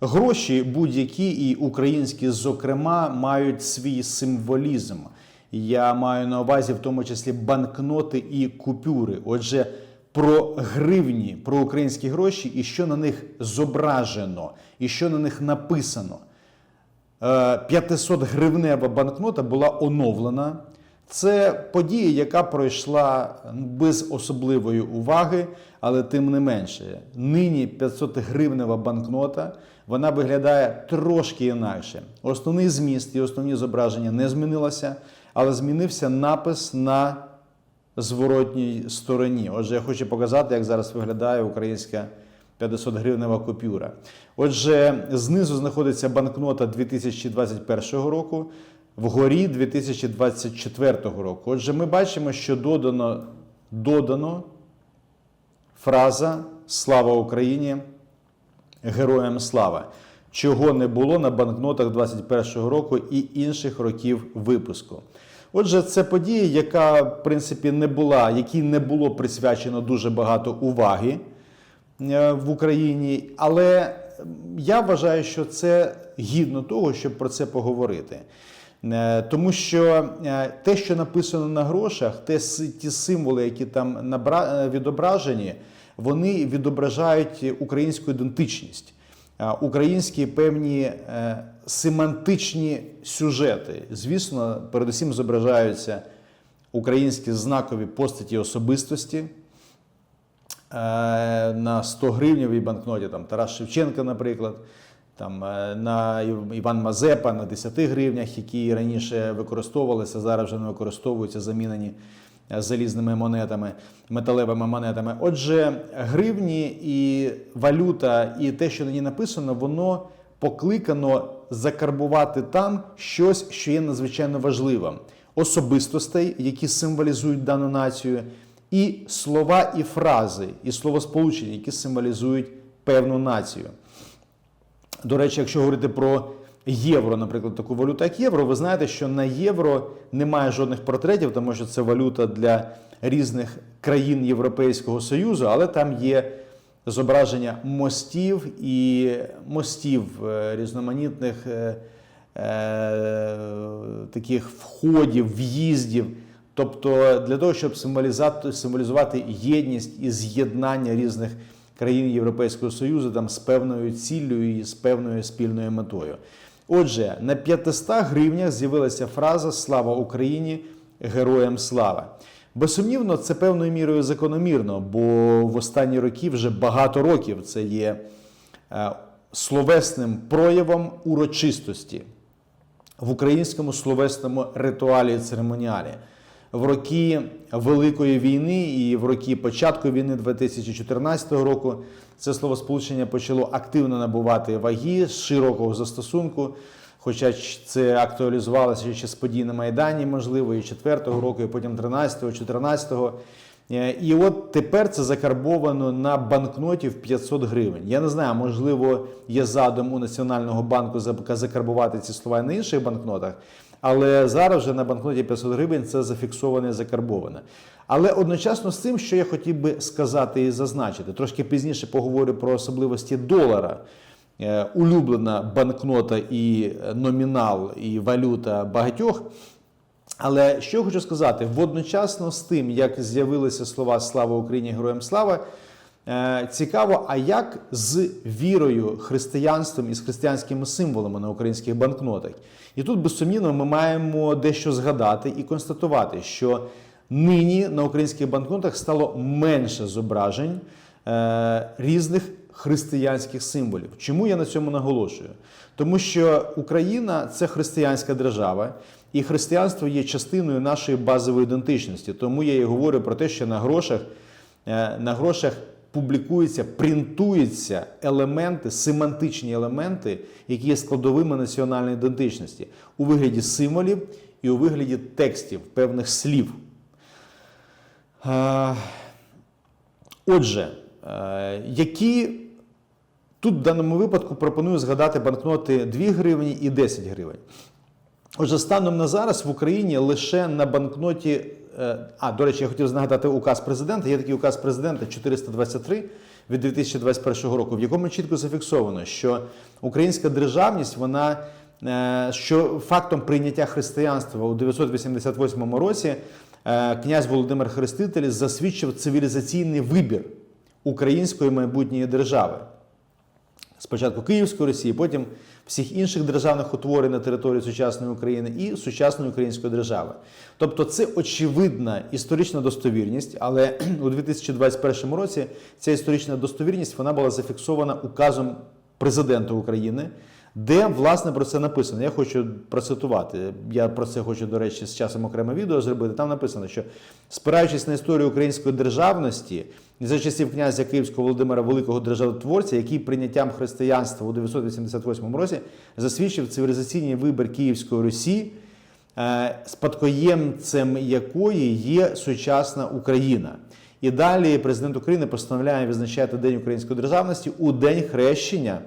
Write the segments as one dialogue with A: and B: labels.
A: Гроші будь-які і українські, зокрема, мають свій символізм. Я маю на увазі в тому числі банкноти і купюри. Отже, про гривні, про українські гроші і що на них зображено, і що на них написано. Е, 500 гривнева банкнота була оновлена. Це подія, яка пройшла без особливої уваги, але тим не менше. Нині 500 гривнева банкнота вона виглядає трошки інакше. Основний зміст і основні зображення не змінилося, але змінився напис на зворотній стороні. Отже, я хочу показати, як зараз виглядає українська 500 гривнева купюра. Отже, знизу знаходиться банкнота 2021 року, вгорі 2024 року. Отже, ми бачимо, що додано, додано фраза Слава Україні! Героям слава! Чого не було на банкнотах 21 року і інших років випуску. Отже, це подія, яка в принципі не була, якій не було присвячено дуже багато уваги е, в Україні, але я вважаю, що це гідно того, щоб про це поговорити. Е, Тому що е, те, що написано на грошах, те, ті символи, які там е, відображені, вони відображають українську ідентичність, українські певні семантичні сюжети. Звісно, передусім зображаються українські знакові постаті особистості. На 100 гривневій банкноті, там Тарас Шевченка, наприклад, там е, на Іван Мазепа на 10 гривнях, які раніше використовувалися, зараз вже не використовуються, замінені е, залізними монетами, металевими монетами. Отже, гривні і валюта, і те, що на ній написано, воно покликано закарбувати там щось, що є надзвичайно важливим. Особистостей, які символізують дану націю, і слова і фрази, і словосполучення, які символізують певну націю. До речі, якщо говорити про євро, наприклад, таку валюту, як євро, ви знаєте, що на євро немає жодних портретів, тому що це валюта для різних країн Європейського Союзу, але там є зображення мостів і мостів е, різноманітних е, е, таких входів, в'їздів. Тобто для того, щоб символізувати єдність і з'єднання різних країн Європейського Союзу там з певною ціллю і з певною спільною метою. Отже, на 500 гривнях з'явилася фраза Слава Україні! Героям слава! Безсумнівно, це певною мірою закономірно, бо в останні роки вже багато років це є е, словесним проявом урочистості в українському словесному ритуалі і церемоніалі. В роки Великої війни і в роки початку війни 2014 року це словосполучення почало активно набувати ваги з широкого застосунку. Хоча це актуалізувалося ще з подій на Майдані, можливо, і 4-го року, і потім 13-го, 14-го. Е, І от тепер це закарбовано на банкноті в 500 гривень. Я не знаю, можливо, є задум у Національного банку закарбувати ці слова на інших банкнотах, але зараз вже на банкноті 500 гривень це зафіксоване і закарбоване. Але одночасно з цим, що я хотів би сказати і зазначити, трошки пізніше поговорю про особливості долара. Е, Улюблена банкнота і е, номінал, і валюта багатьох. Але що я хочу сказати, водночасно з тим, як з'явилися слова Слава Україні, Героям слава, цікаво, а як з вірою, християнством і з християнськими символами на українських банкнотах? І тут, безсумнівно, ми маємо дещо згадати і констатувати, що нині на українських банкнотах стало менше зображень е, різних християнських символів. Чому я на цьому наголошую? Тому що Україна це християнська держава, і християнство є частиною нашої базової ідентичності. Тому я і говорю про те, що на грошах, е, на грошах публікуються, принтуються елементи, семантичні елементи, які є складовими національної ідентичності у вигляді символів і у вигляді текстів, певних слів. Отже, е, які тут в даному випадку пропоную згадати банкноти 2 гривні і 10 гривень. Отже, станом на зараз в Україні лише на банкноті. Е, А, до речі, я хотів нагадати указ президента. Є такий указ президента 423 від 2021 року, в якому чітко зафіксовано, що українська державність, вона е, що фактом прийняття християнства у 988 році е, князь Володимир Хреститель засвідчив цивілізаційний вибір української майбутньої держави. Спочатку Київської Росії, потім всіх інших державних утворень на території сучасної України і сучасної української держави. Тобто це очевидна історична достовірність, але у 2021 році ця історична достовірність вона була зафіксована указом президента України, де власне про це написано. Я хочу процитувати. Я про це хочу, до речі, з часом окреме відео зробити. Там написано, що спираючись на історію української державності за часів князя Київського Володимира Великого державотворця, який прийняттям християнства у 988 році засвідчив цивілізаційний вибір Київської Русі, е, спадкоємцем якої є сучасна Україна. І далі президент України постановляє відзначати День української державності у день хрещення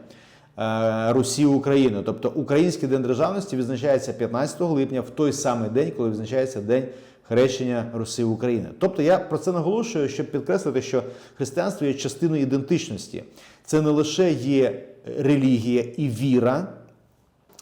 A: е, Русі України. Тобто Український день державності відзначається 15 липня в той самий день, коли відзначається День хрещення Руси України. Тобто я про це наголошую, щоб підкреслити, що християнство є частиною ідентичності. Це не лише є релігія і віра.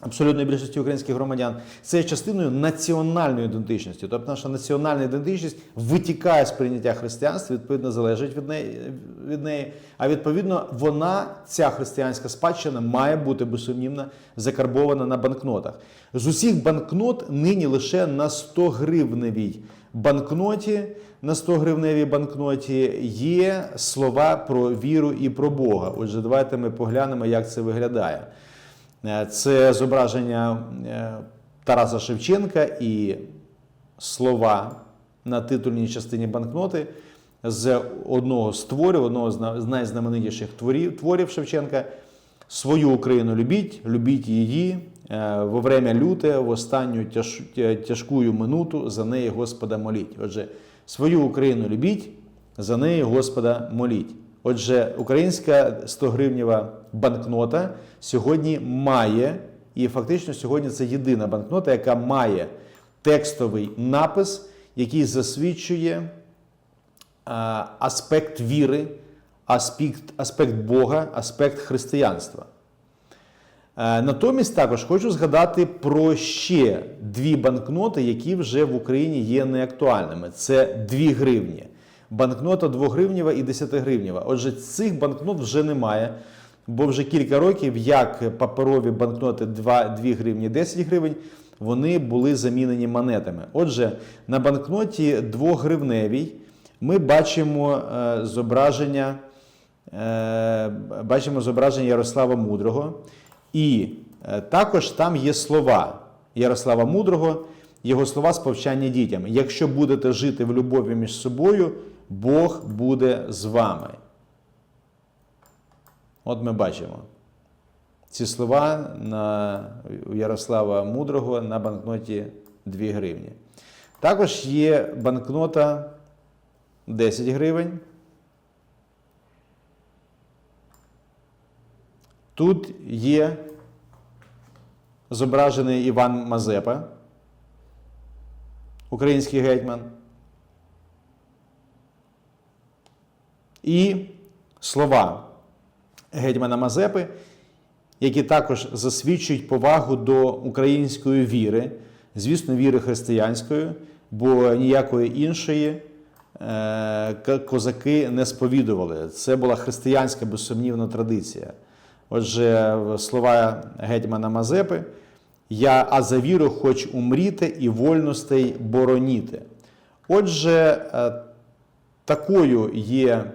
A: Абсолютної більшості українських громадян це є частиною національної ідентичності. Тобто наша національна ідентичність витікає з прийняття християнства, відповідно, залежить від неї, від неї. А відповідно, вона, ця християнська спадщина, має бути безсумнівно закарбована на банкнотах. З усіх банкнот нині лише на 100 гривневій банкноті, на 100 гривневій банкноті є слова про віру і про Бога. Отже, давайте ми поглянемо, як це виглядає. Е, Це зображення е, Тараса Шевченка і слова на титульній частині банкноти з одного з творів, одного з на- найзнаменитіших творів, творів Шевченка. Свою Україну любіть, любіть її е, во время люте, в останню тяж, тя- тяжкую минуту за неї Господа моліть. Отже, свою Україну любіть, за неї Господа моліть. Отже, українська 100 гривнєва банкнота сьогодні має, і фактично сьогодні це єдина банкнота, яка має текстовий напис, який засвідчує аспект віри, аспект, аспект Бога, аспект християнства. Натомість також хочу згадати про ще дві банкноти, які вже в Україні є неактуальними. Це 2 гривні. Банкнота 2 гривнєва і 10 гривнєва. Отже, цих банкнот вже немає, бо вже кілька років, як паперові банкноти 2, 2 гривні 10 гривень, вони були замінені монетами. Отже, на банкноті 2 гривневій ми бачимо е, зображення, е, бачимо зображення Ярослава Мудрого. І е, також там є слова Ярослава Мудрого, його слова з повчання дітям. Якщо будете жити в любові між собою, Бог буде з вами. От ми бачимо ці слова на, Ярослава Мудрого на банкноті 2 гривні. Також є банкнота 10 гривень. Тут є зображений Іван Мазепа, український гетьман. І слова гетьмана Мазепи, які також засвідчують повагу до української віри, звісно, віри християнської, бо ніякої іншої е, козаки не сповідували. Це була християнська безсумнівна традиція. Отже, слова гетьмана Мазепи: Я а за віру хоч умріти і вольностей бороніти. Отже, е, такою є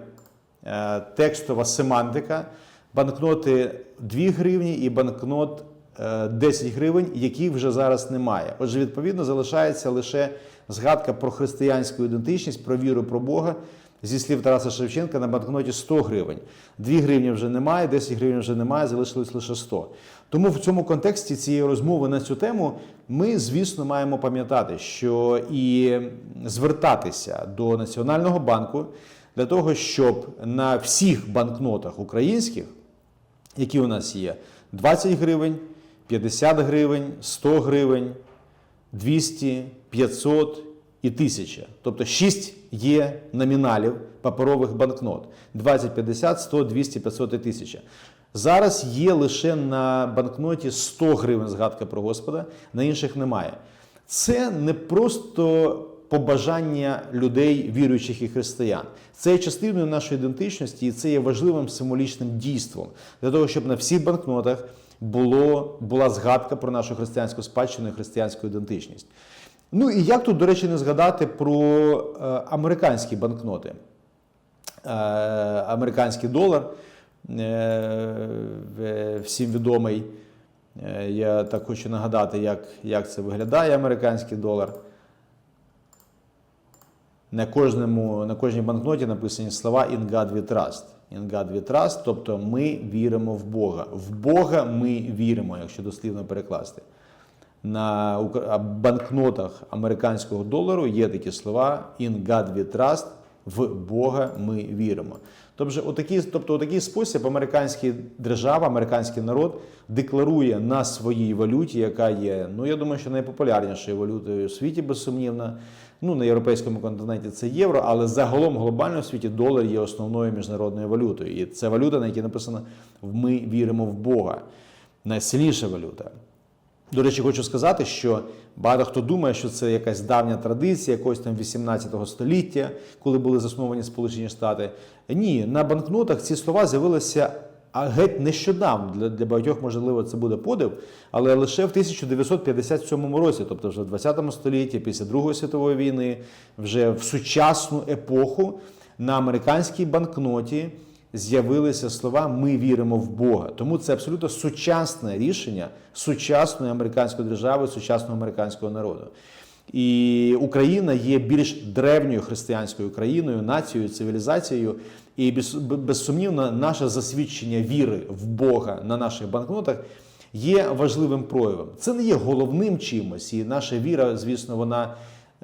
A: текстова семантика банкноти 2 гривні і банкнот е, 10 гривень, яких вже зараз немає. Отже, відповідно, залишається лише згадка про християнську ідентичність, про віру про Бога. Зі слів Тараса Шевченка на банкноті 100 гривень. 2 гривні вже немає, 10 гривень вже немає, залишилось лише 100. Тому в цьому контексті цієї розмови на цю тему ми, звісно, маємо пам'ятати, що і звертатися до Національного банку для того, щоб на всіх банкнотах українських, які у нас є, 20 гривень, 50 гривень, 100 гривень, 200, 500 і 1000. Тобто 6 є номіналів паперових банкнот: 20, 50, 100, 200, 500 і 1000. Зараз є лише на банкноті 100 гривень згадка про Господа, на інших немає. Це не просто побажання людей, віруючих і християн. Це є частиною нашої ідентичності, і це є важливим символічним дійством для того, щоб на всіх банкнотах було, була згадка про нашу християнську спадщину і християнську ідентичність. Ну і як тут, до речі, не згадати про е, американські банкноти. Е, американський долар, е, всім відомий. Е, Я так хочу нагадати, як, як це виглядає американський долар. На, кожному, на кожній банкноті написані слова In God we trust. In God we trust, тобто ми віримо в Бога. В Бога ми віримо, якщо дослівно перекласти. На банкнотах американського долару є такі слова In God we trust, в Бога ми віримо. Тобто, отакий, тобто, у такий спосіб американська держава, американський народ декларує на своїй валюті, яка є, ну я думаю, що найпопулярнішою валютою у світі, безсумнівно. Ну, на європейському континенті це євро, але загалом глобально в світі долар є основною міжнародною валютою. І це валюта, на якій написано Ми віримо в Бога. Найсильніша валюта. До речі, хочу сказати, що багато хто думає, що це якась давня традиція, якогось там 18 століття, коли були засновані Сполучені Штати. Ні, на банкнотах ці слова з'явилися а геть нещодавно. Для, для багатьох, можливо, це буде подив, але лише в 1957 році, тобто вже в 20 столітті, після Другої світової війни, вже в сучасну епоху на американській банкноті з'явилися слова Ми віримо в Бога. Тому це абсолютно сучасне рішення сучасної американської держави, сучасного американського народу. І Україна є більш древньою християнською країною, нацією, цивілізацією. І без- безсумнівно, наше засвідчення віри в Бога на наших банкнотах є важливим проявом. Це не є головним чимось, і наша віра, звісно, вона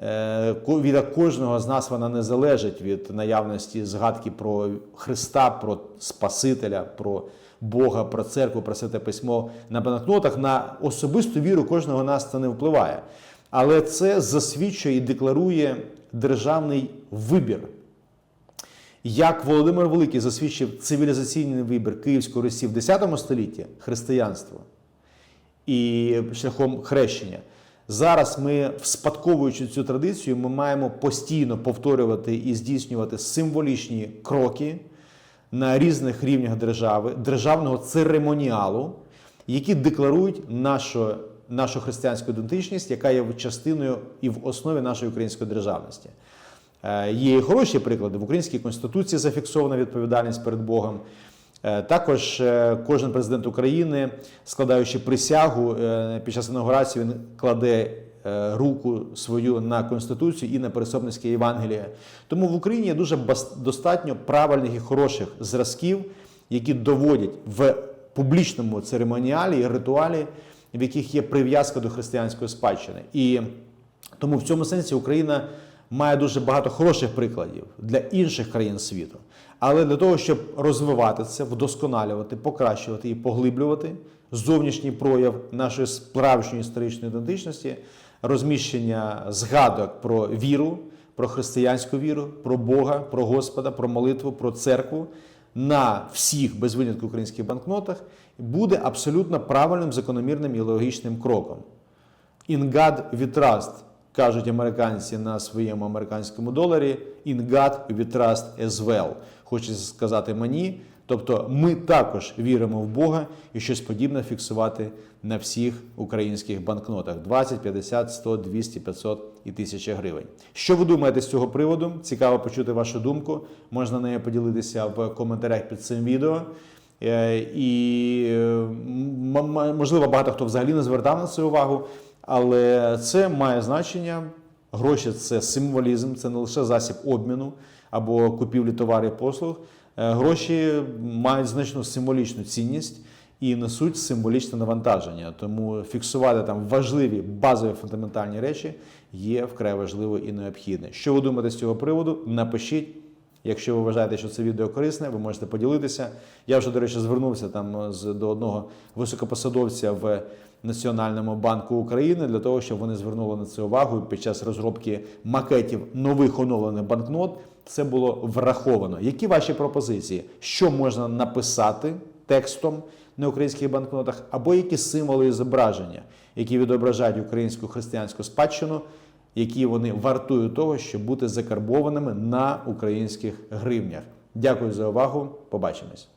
A: е, віра кожного з нас вона не залежить від наявності згадки про Христа, про Спасителя, про Бога, про церкву, про святе письмо на банкнотах. На особисту віру кожного з нас це не впливає. Але це засвідчує і декларує державний вибір. Як Володимир Великий засвідчив цивілізаційний вибір Київської Русі в X столітті християнство і шляхом хрещення. Зараз ми, вспадковуючи цю традицію, ми маємо постійно повторювати і здійснювати символічні кроки на різних рівнях держави, державного церемоніалу, які декларують нашу, нашу християнську ідентичність, яка є частиною і в основі нашої української державності. Е, Є і хороші приклади. В українській конституції зафіксована відповідальність перед Богом. Е, Також е, кожен президент України, складаючи присягу під час інаугурації, він кладе руку свою на конституцію і на пересопницьке Євангеліє. Тому в Україні є дуже достатньо правильних і хороших зразків, які доводять в публічному церемоніалі і ритуалі, в яких є прив'язка до християнської спадщини. І тому в цьому сенсі Україна має дуже багато хороших прикладів для інших країн світу. Але для того, щоб розвивати це, вдосконалювати, покращувати і поглиблювати зовнішній прояв нашої справжньої історичної ідентичності, розміщення згадок про віру, про християнську віру, про Бога, про Господа, про молитву, про церкву на всіх без винятку українських банкнотах буде абсолютно правильним, закономірним і логічним кроком. In God we trust, кажуть американці на своєму американському доларі. In God we trust as well. Хочеться сказати мені. Тобто ми також віримо в Бога і щось подібне фіксувати на всіх українських банкнотах 20, 50, 100, 200, 500 і 1000 гривень. Що ви думаєте з цього приводу? Цікаво почути вашу думку. Можна нею поділитися в коментарях під цим відео. Е, І можливо багато хто взагалі не звертав на це увагу, але це має значення. Гроші це символізм, це не лише засіб обміну або купівлі товарів і послуг. Е, Гроші мають значну символічну цінність і несуть символічне навантаження. Тому фіксувати там важливі базові фундаментальні речі є вкрай важливо і необхідне. Що ви думаєте з цього приводу? Напишіть. Якщо ви вважаєте, що це відео корисне, ви можете поділитися. Я вже, до речі, звернувся там з до одного високопосадовця в Національному банку України для того, щоб вони звернули на це увагу під час розробки макетів нових оновлених банкнот. Це було враховано. Які ваші пропозиції? Що можна написати текстом на українських банкнотах, або які символи і зображення, які відображають українську християнську спадщину, які вони вартують того, щоб бути закарбованими на українських гривнях? Дякую за увагу. Побачимось.